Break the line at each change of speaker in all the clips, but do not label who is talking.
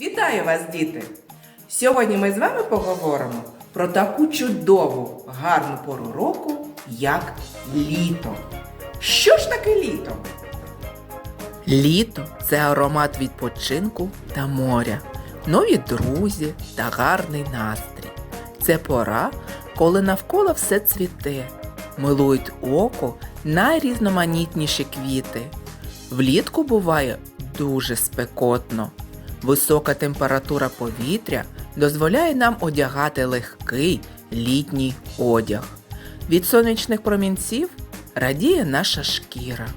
Вітаю вас, діти! Сьогодні ми з вами поговоримо про таку чудову, гарну пору року, як літо. Що ж таке літо? Літо це аромат відпочинку та моря, нові друзі та гарний настрій. Це пора, коли навколо все цвіте, милують око найрізноманітніші квіти. Влітку буває дуже спекотно. Висока температура повітря дозволяє нам одягати легкий літній одяг. Від сонячних промінців радіє наша шкіра.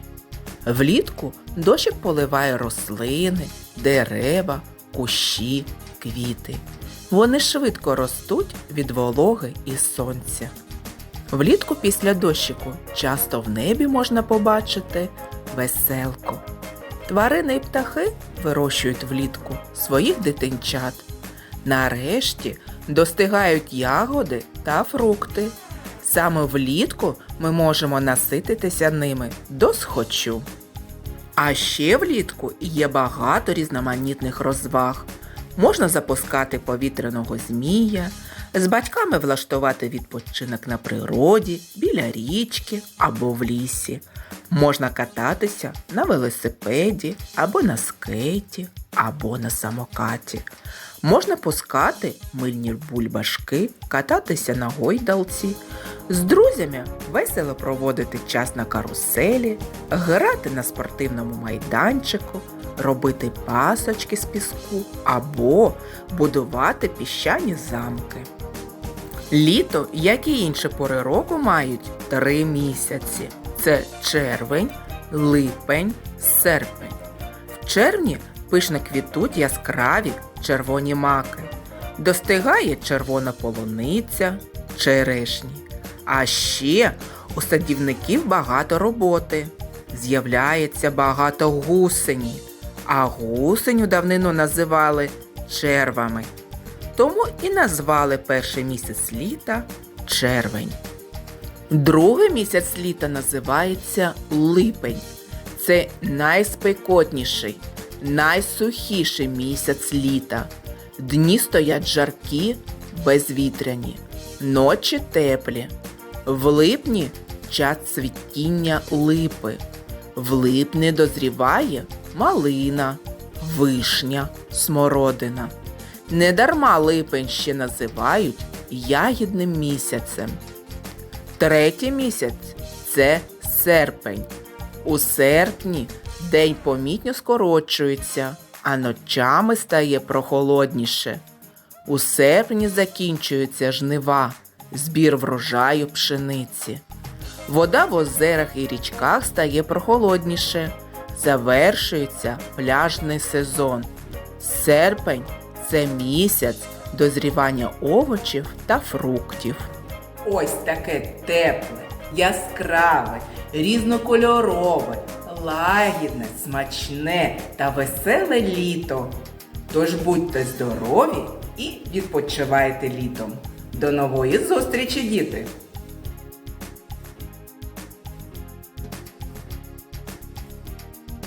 Влітку дощик поливає рослини, дерева, кущі, квіти. Вони швидко ростуть від вологи і сонця. Влітку після дощику часто в небі можна побачити веселку. Тварини і птахи вирощують влітку своїх дитинчат. Нарешті достигають ягоди та фрукти. Саме влітку ми можемо насититися ними до схочу. А ще влітку є багато різноманітних розваг. Можна запускати повітряного змія, з батьками влаштувати відпочинок на природі, біля річки або в лісі. Можна кататися на велосипеді або на скейті, або на самокаті. Можна пускати мильні бульбашки, кататися на гойдалці, з друзями весело проводити час на каруселі, грати на спортивному майданчику, робити пасочки з піску або будувати піщані замки. Літо, як і інші пори року, мають три місяці: це червень, липень, серпень. В червні пишно квітуть яскраві червоні маки. Достигає червона полуниця, черешні. А ще у садівників багато роботи. З'являється багато гусені, а гусень у давнину називали червами. Тому і назвали перший місяць літа червень. Другий місяць літа називається липень. Це найспекотніший, найсухіший місяць літа. Дні стоять жаркі, безвітряні, ночі теплі. В липні час цвітіння липи. В липні дозріває малина, вишня, смородина. Недарма липень ще називають ягідним місяцем. Третій місяць це серпень. У серпні день помітно скорочується, а ночами стає прохолодніше. У серпні закінчуються жнива, збір врожаю пшениці. Вода в озерах і річках стає прохолодніше. Завершується пляжний сезон. Серпень це місяць дозрівання овочів та фруктів. Ось таке тепле, яскраве, різнокольорове, лагідне, смачне та веселе літо. Тож будьте здорові і відпочивайте літом. До нової зустрічі, діти!